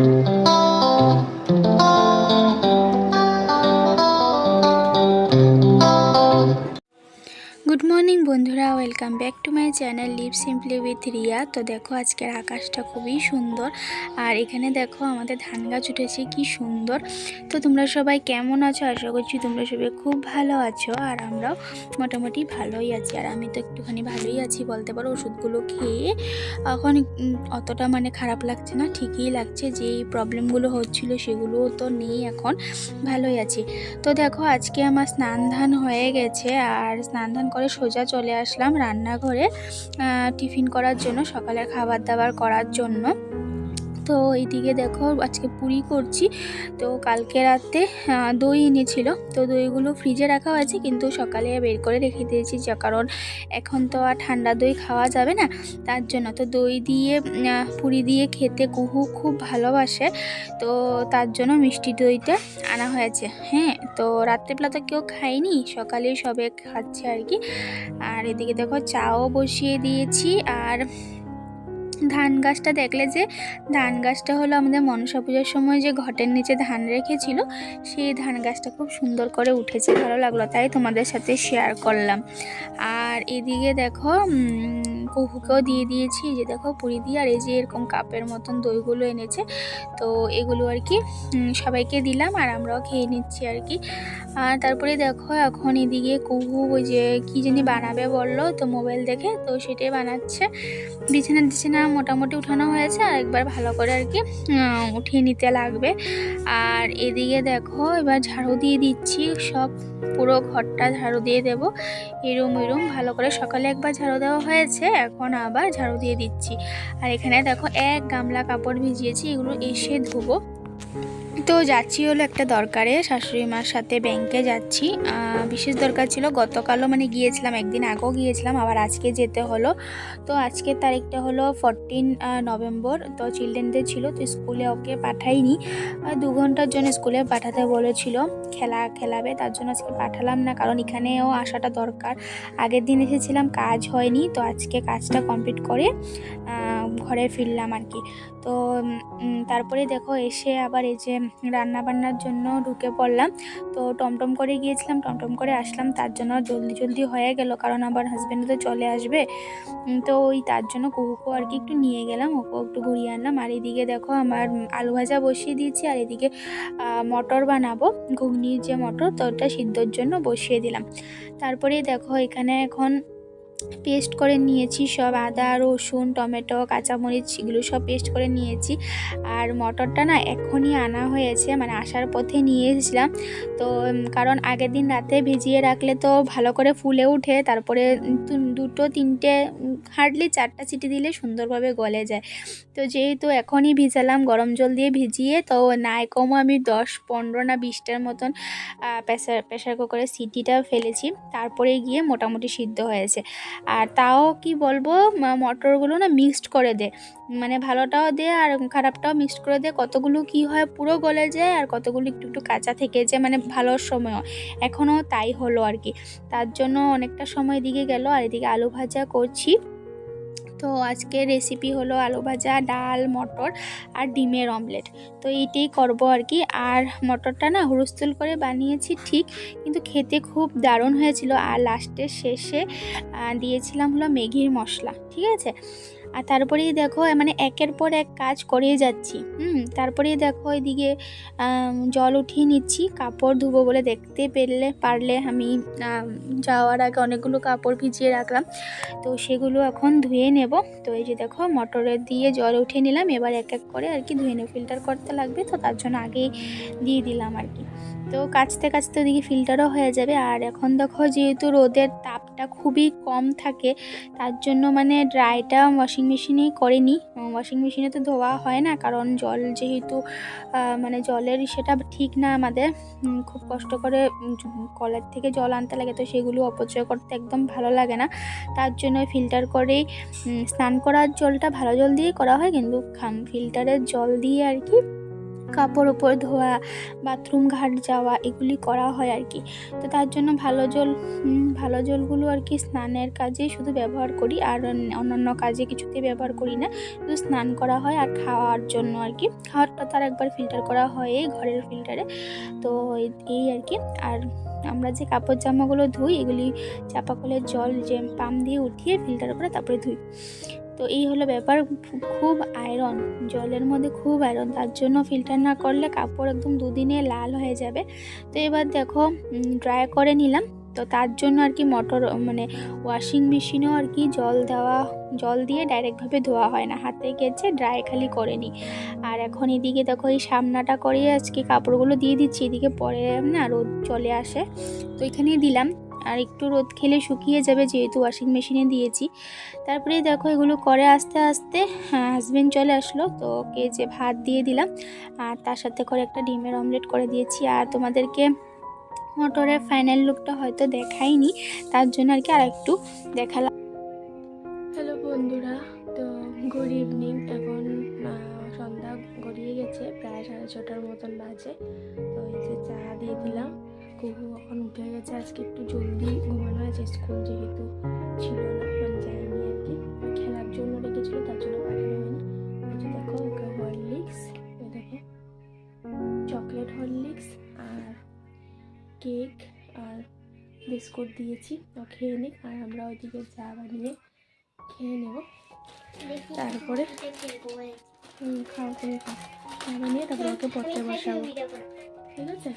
Good morning বন্ধুরা, welcome back to my channel live simply with Riya. তো দেখো, আজকের আকাশটা খুবই সুন্দর। আর এখানে দেখো, আমাদের ধান গাছ উঠেছে, কি সুন্দর। তো তোমরা সবাই কেমন আছো? আশা করছি তোমরা সবাই খুব ভালো আছো, আর আমরাও মোটামুটি ভালোই আছি। আর আমি তো একটুখানি ভালোই আছি বলতে পারো, ওষুধগুলো খেয়ে এখন অতটা মানে খারাপ লাগছে না, ঠিকই লাগছে। যে প্রবলেমগুলো হচ্ছিল সেগুলো তো নেই এখন, ভালোই আছি। তো দেখো, আজকে আমার স্নান ধান হয়ে গেছে, আর স্নান ধান করে সোজা চলে আসলাম রান্নাঘরে টিফিন করার জন্য সকালের খাবার দাবার করার জন্য। তো এইদিকে দেখো আজকে পুরি করছি। তো কালকে রাতে দই এনেছিল। তো দইগুলো ফ্রিজে রাখা হয়েছে, কিন্তু সকালে বের করে রেখে দিয়েছি যা, কারণ এখন তো আর ঠান্ডা দই খাওয়া যাবে না। তার জন্য তো দই দিয়ে পুরি দিয়ে খেতে কুহু খুব ভালোবাসে। তো তার জন্য মিষ্টি দইটা আনা হয়েছে। হ্যাঁ তো রাত্রেবেলা তো কেউ খায়নি সকালেই সবে খাচ্ছে আর কি। আর এদিকে দেখো চাও বসিয়ে দিয়েছি, আর ধান গাছটা দেখলে যে, ধান গাছটা হলো আমাদের মনসা পুজোর সময় যে ঘটের নিচে ধান রেখেছিল, সেই ধান গাছটা খুব সুন্দর করে উঠেছে, ভালো লাগল, তাই তোমাদের সাথে শেয়ার করলাম। আর এদিকে দেখো কুহুকেও দিয়ে দিয়েছি যে দেখো পুরি দিয়ে, আর এই যে এরকম কাপের মতন দইগুলো এনেছে, তো এগুলো আর কি সবাইকে দিলাম, আর আমরাও খেয়ে নিচ্ছি আর কি। আর তারপরে দেখো, এখন এদিকে কুহু ওই যে কী জানি বানাবে বলল, তো মোবাইল দেখে, তো সেটাই বানাচ্ছে। বিছানা টিছানা মোটামুটি উঠানো হয়েছে, আর একবার ভালো করে আর কি উঠিয়ে নিতে লাগবে। আর এদিকে দেখো, এবার ঝাড়ু দিয়ে দিচ্ছি, সব পুরো ঘরটা ঝাড়ু দিয়ে দেব। এরম এরম, ভালো করে সকালে একবার ঝাড়ু দেওয়া হয়েছে, এখন আবার ঝাড়ু দিয়ে দিচ্ছি। আর এখানে দেখো, এক গামলা কাপড় ভিজিয়েছি, এগুলো এসে ধোবো। তো যাচ্ছি হলো একটা দরকারে, শাশুড়ি মার সাথে ব্যাংকে যাচ্ছি। বিশেষ দরকার ছিল গতকালও মানে গিয়েছিলাম, একদিন আগেও গিয়েছিলাম, আবার আজকে যেতে হলো। তো আজকের তারিখটা হলো ফরটিন নভেম্বর, তো চিলড্রেনদের ছিল, তো স্কুলে ওকে পাঠাইনি। দু ঘণ্টার জন্য স্কুলে পাঠাতে বলেছিল, খেলা খেলাবে, তার জন্য আজকে পাঠালাম না, কারণ এখানেও আসাটা দরকার। আগের দিন এসেছিলাম, কাজ হয়নি, তো আজকে কাজটা কমপ্লিট করে ঘরে ফিরলাম আর কি। তো তারপরে দেখো এসে আবার এই যে রান্না বান্নার জন্য ঢুকে পড়লাম। তো টমটম করে গিয়েছিলাম, টমটম করে আসলাম। তার জন্য জলদি জলদি হয়ে গেল, কারণ আবার হাজব্যান্ড তো চলে আসবে। তো ওই তার জন্য কুকুকে আর কি একটু নিয়ে গেলাম ওকে একটু ঘুরিয়ে আনলাম। আর এদিকে দেখো আমার আলু ভাজা বসিয়ে দিয়েছি, আর এদিকে মটর বানাবো। ঘুগনির যে মটর, তো ওটা সিদ্ধর জন্য বসিয়ে দিলাম। তারপরে দেখো এখানে এখন পেস্ট করে নিয়েছি, সব আদা, রসুন, টমেটো, কাঁচামরিচ এগুলো সব পেস্ট করে নিয়েছি। আর মটরটা না এখনই আনা হয়েছে মানে আসার পথে নিয়ে এসেছিলাম। তো কারণ আগের দিন রাতে ভিজিয়ে রাখলে তো ভালো করে ফুলে উঠে তারপরে দুটো, তিনটে হার্ডলি চারটা চিটি দিলে সুন্দরভাবে গলে যায়। তো যেহেতু এখনই ভিজালাম, গরম জল দিয়ে ভিজিয়ে, তো নাই কমও আমি দশ পনেরো না বিশটার মতন প্রেসার প্রেসার কুকারে সিটিটা ফেলেছি। তারপরে গিয়ে মোটামুটি সিদ্ধ হয়েছে। আর তাও কি বলব মটরগুলো না মিক্সড করে দে। মানে ভালোটাও দে আর খারাপটাও মিক্সড করে দে। কতগুলো কি হয় পুরো গলে যায় আর কতগুলো একটু একটু কাঁচা থেকে যায় মানে ভালোর সময়ও। এখনও তাই হলো আর কি। তার জন্য অনেকটা সময় দিকে গেল আর এদিকে আলু ভাজা করছি। তো আজকে রেসিপি হলো আলু ভাজা, ডাল, মটর আর ডিমের অমলেট তো এইটাই করব আর কি। আর মটরটা না হুড়স্থুল করে বানিয়েছি ঠিক, কিন্তু খেতে খুব দারুণ হয়েছিল। আর লাস্টের শেষে দিয়েছিলাম হলো ম্যাগির মশলা, ঠিক আছে? আর তারপরেই দেখো মানে একের পর এক কাজ করেই যাচ্ছি। হুম, তারপরেই দেখো এদিকে জল উঠিয়ে নিচ্ছি। কাপড় ধুবো বলে দেখতে পেরলে পারলে আমি যাওয়ার আগে অনেকগুলো কাপড় ভিজিয়ে রাখলাম। তো সেগুলো এখন ধুয়ে নেব। তো এই যে দেখো মটরে দিয়ে জল উঠিয়ে নিলাম। এবার এক এক করে আর কি ধুয়ে নেব ফিল্টার করতে লাগবে। তো তার জন্য আগেই দিয়ে দিলাম আর কি। তো কাচতে কাচতে ওদিকে ফিল্টারও হয়ে যাবে। আর এখন দেখো যেহেতু রোদের তাপটা খুবই কম থাকে, তার জন্য মানে ড্রাইটা ওয়াশিং মেশিনেই করিনি ওয়াশিং মেশিনে তো ধোয়া হয় না, কারণ জল যেহেতু মানে জলের সেটা ঠিক না আমাদের। খুব কষ্ট করে কলের থেকে জল আনতে লাগে, তো সেগুলো অপচয় করতে একদম ভালো লাগে না। তার জন্য ফিল্টার করেই স্নান করার জলটা ভালো জল দিয়ে করা হয়, কিন্তু ফিল্টারের জল দিয়ে আর কি কাপড় ওপর ধোয়া, বাথরুম ঘাট যাওয়া, এগুলি করা হয় আর কি। তো তার জন্য ভালো জল ভালো জলগুলো আর কি স্নানের কাজে শুধু ব্যবহার করি আর অন্যান্য কাজে কিছুতে ব্যবহার করি না। শুধু স্নান করা হয় আর খাওয়ার জন্য আর কি। খাওয়ারটা তার একবার ফিল্টার করা হয় এই ঘরের ফিল্টারে। তো এই- আর কি। আর আমরা যে কাপড় জামাগুলো ধুই এগুলি চাপা কলের জল যে পাম্প দিয়ে উঠিয়ে ফিল্টার করে তারপরে ধুই। তো এই হলো ব্যাপার, খুব আয়রন জলের মধ্যে খুব আয়রন তার জন্য ফিল্টার না করলে কাপড় একদম দুদিনে লাল হয়ে যাবে। তো এবার দেখো ড্রাই করে নিলাম, তো তার জন্য আর কি মোটর মানে ওয়াশিং মেশিনেও আর কি জল দেওয়া, জল দিয়ে ডাইরেক্টভাবে ধোয়া হয় না, হাতে গেছে ড্রাই খালি করে নিই। আর এখন এদিকে দেখো, এই সামনাটা করে আজকে কাপড়গুলো দিয়ে দিচ্ছি, এদিকে পরে না রোদ চলে আসে। তো এখানেই দিলাম। আর একটু রোদ খেলে শুকিয়ে যাবে যেহেতু ওয়াশিং মেশিনে দিয়েছি। তারপরে দেখো এগুলো করে আস্তে আস্তে হাজবেন্ড চলে আসলো, তো ওকে যে ভাত দিয়ে দিলাম, আর তার সাথে করে একটা ডিমের অমলেট করে দিয়েছি। আর তোমাদেরকে মোটরের ফাইনাল লুকটা হয়তো দেখাইনি, তার জন্য আর কি আর একটু দেখালাম। হ্যালো বন্ধুরা, তো গুড ইভিনিং এখন গেছে প্রায় সাড়ে ছটার মতন বাজে। তো এই যে চা দিয়ে দিলাম কুহু এখন উঠে গেছে। আজকে একটু জলদি ঘুমানো হয়েছে স্কুল যেহেতু ছিল না মানে যায়নি আর কি। খেলার জন্য রেখেছিল তার জন্য পাঠানো হয়নি। এই দেখো ওকে হরলিক্স দেখো। চকলেট হরলিক্স আর কেক আর বিস্কুট দিয়েছি। ও খেয়ে নিক আর আমরা ওইদিকে চা বানিয়ে খেয়ে নেব। তারপরে হুম, খাও তুমি খাও চা বানিয়ে তারপরে ওকে পড়তে বসাবো। ঠিক আছে?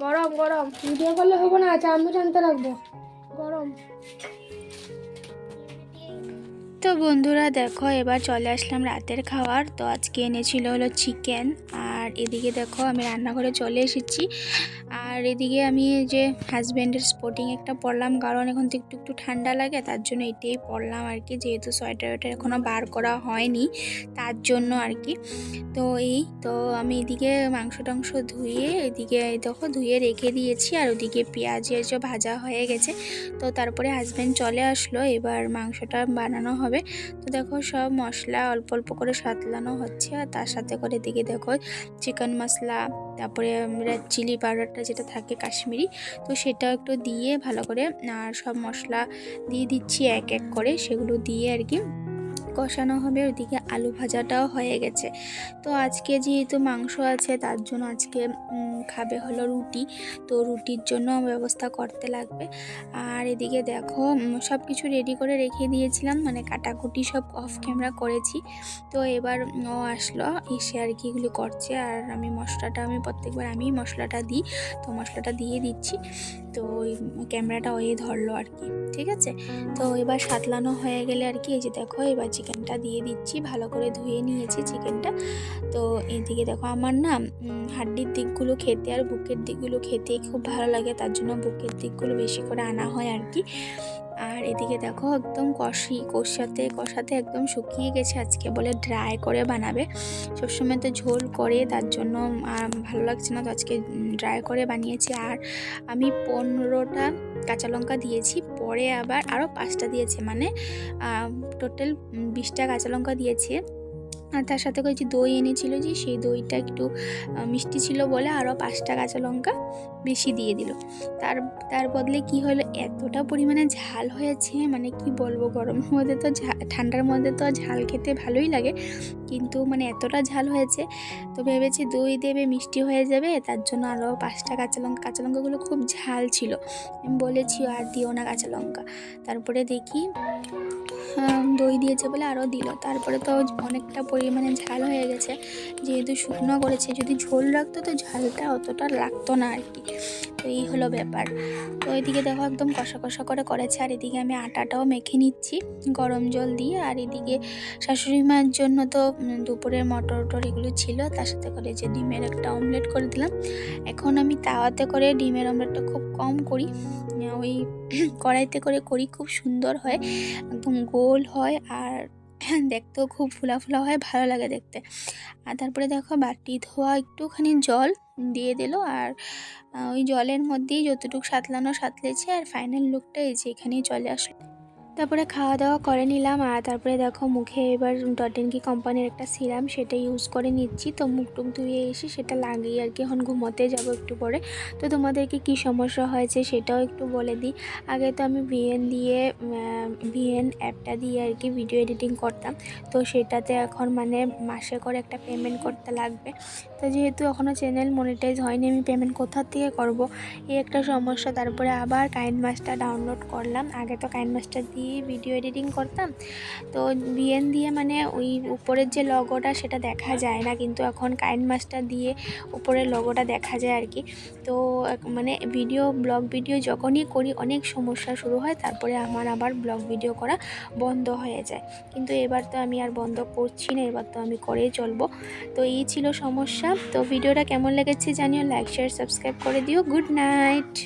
গরম গরম। ভিডিও করলে হব না চামচ আনতে রাখব। গরম। তো বন্ধুরা দেখো এবার চলে আসলাম রাতের খাওয়ার তো আজকে এনেছিল হলো চিকেন আর এদিকে দেখো আমি রান্নাঘরে চলে এসেছি। আর এদিকে আমি যে হাজব্যান্ডের স্পোর্টিং একটা পরলাম। কারণ এখন তো একটু একটু ঠান্ডা লাগে, তার জন্য এটাই পরলাম আর কি যেহেতু সোয়েটার ওয়েটার এখনও বার করা হয়নি, তার জন্য আর কি তো এই, তো আমি এদিকে মাংস টাংস ধুয়ে, এদিকে দেখো ধুয়ে রেখে দিয়েছি, আর ওদিকে পেঁয়াজের যে ভাজা হয়ে গেছে, তো তারপরে হাজব্যান্ড চলে আসলো, এবার মাংসটা বানানো হবে। তো দেখো সব মশলা অল্প অল্প করে সাতলানো হচ্ছে, আর তার সাথে করে এদিকে দেখো চিকেন মশলা তারপরে আমরা চিলি পাউডারটা যেটা থাকে কাশ্মীরি, তো সেটা একটু দিয়ে ভালো করে, আর সব মশলা দিয়ে দিচ্ছি এক এক করে, সেগুলো দিয়ে আর কি কষানো হবে ওদিকে আলু ভাজাটাও হয়ে গেছে। তো আজকে যেহেতু মাংস আছে, তার জন্য আজকে খাবে হলো রুটি। তো রুটির জন্য ব্যবস্থা করতে লাগবে। আর এদিকে দেখো সব কিছু রেডি করে রেখে দিয়েছিলাম। মানে কাটাকুটি সব অফ ক্যামেরা করেছি। তো এবার ও আসলো, এসে আর কি এগুলো করছে। আর আমি মশলাটা, আমি প্রত্যেকবার আমি মশলাটা দিই। তো মশলাটা দিয়ে দিচ্ছি। তো ওই ক্যামেরাটা ওই ধরলো আর কি। ঠিক আছে? তো এবার সাতলানো হয়ে গেলে আর কি, এই যে দেখো, এবার চিকেনটা দিয়ে দিচ্ছি, ভালো করে ধুয়ে নিয়েছি চিকেনটা। তো এইদিকে দেখো আমার না হাড্ডির দিকগুলো খেতে আর বুকের দিকগুলো খেতে খুব ভালো লাগে, তার জন্য বুকের দিকগুলো বেশি করে আনা হয় আর কি। আর এদিকে দেখো একদম কষি, কষাতে কষাতে একদম শুকিয়ে গেছে আজকে বলে ড্রাই করে বানাবে। সবসময় তো ঝোল করে, তার জন্য ভালো লাগছে না তো আজকে ড্রাই করে বানিয়েছি। আর আমি পনেরোটা কাঁচা লঙ্কা দিয়েছি, পরে আবার আরও পাঁচটা দিয়েছে মানে টোটাল বিশটা কাঁচা লঙ্কা দিয়েছে। আর তার সাথে করে যে দই এনেছিল যে সেই দইটা একটু মিষ্টি ছিল বলে আরও পাঁচটা কাঁচা লঙ্কা বেশি দিয়ে দিল। তার তার বদলে কি হলো? এতটা পরিমাণে ঝাল হয়েছে মানে কি বলব গরমের মধ্যে তো ঠান্ডার মধ্যে তো ঝাল খেতে ভালোই লাগে, কিন্তু মানে এতটা ঝাল হয়েছে, তো ভেবেছি দই দেবে, মিষ্টি হয়ে যাবে, তার জন্য আরও পাঁচটা কাঁচা লঙ্কা, কাঁচা লঙ্কাগুলো খুব ঝাল ছিল। আমি বলেছি, আর দিও না কাঁচা লঙ্কা। তারপরে দেখি দই দিয়েছে বলে আরও দিল। তারপরে তো অনেকটা পরিমাণে ঝাল হয়ে গেছে। যেহেতু শুকনো করেছে, যদি ঝোল রাখতো তো ঝালটা অতটা লাগতো না আর কি। তো এই হলো ব্যাপার। তো এদিকে দেখো একদম কষা কষা করে করেছে। আর এদিকে আমি আটাটাও মেখে নিচ্ছি গরম জল দিয়ে। আর এদিকে শাশুড়ি মায়ের জন্য তো দুপুরের মটর টর এগুলো ছিল। তার সাথে করে যে ডিমের একটা অমলেট করে দিলাম। এখন আমি তাওয়াতে করে ডিমের অমলেটটা খুব কম করি। ওই কড়াইতে করে করি, খুব সুন্দর হয়, একদম গোল হয় আর দেখতেও খুব ফুলা ফুলা হয়, ভালো লাগে দেখতে। আর তারপরে দেখো বাটি ধোয়া, একটুখানি জল দিয়ে দিল আর ওই জলের মধ্যেই যতটুকু সাঁতলানো সাঁতলেছে আর ফাইনাল লুকটা এই যে এখানেই চলে আসলো। তারপরে খাওয়া দাওয়া করে নিলাম। আর তারপরে দেখো মুখে এবার ডটেনকি কোম্পানির একটা সিরাম, সেটা ইউজ করে নিচ্ছি। তো মুখ টুক ধুয়ে এসে সেটা লাগিয়ে আর কি এখন ঘুমোতে যাব একটু পরে। তো তোমাদেরকে কি সমস্যা হয়েছে সেটাও একটু বলে দিই। আগে তো আমি ভিএন দিয়ে ভিএন অ্যাপটা দিয়ে আর কি ভিডিও এডিটিং করতাম। তো সেটাতে এখন মানে মাসে করে একটা পেমেন্ট করতে লাগবে। তো যেহেতু এখনও চ্যানেল মনিটাইজ হয়নি, আমি পেমেন্ট কোথা থেকে করব? এই একটা সমস্যা। তারপরে আবার কাইন মাস্টার ডাউনলোড করলাম। আগে তো কাইন মাস্টার দিয়ে ভিডিও এডিটিং করতাম। তো ভিএন দিয়ে মানে ওই উপরের যে লগোটা সেটা দেখা যায় না, কিন্তু এখন কাইন মাস্টার দিয়ে উপরের লগোটা দেখা যায় আর কি তো মানে ভিডিও ব্লগ ভিডিও যখনই করি, অনেক সমস্যা শুরু হয়, তারপরে আমার আবার ব্লগ ভিডিও করা বন্ধ হয়ে যায়। কিন্তু এবার তো আমি আর বন্ধ করছি না, এবার তো আমি করেই চলবো। তো এই ছিল সমস্যা। তো ভিডিওটা কেমন লেগেছে জানিও লাইক শেয়ার সাবস্ক্রাইব করে দিও। Good night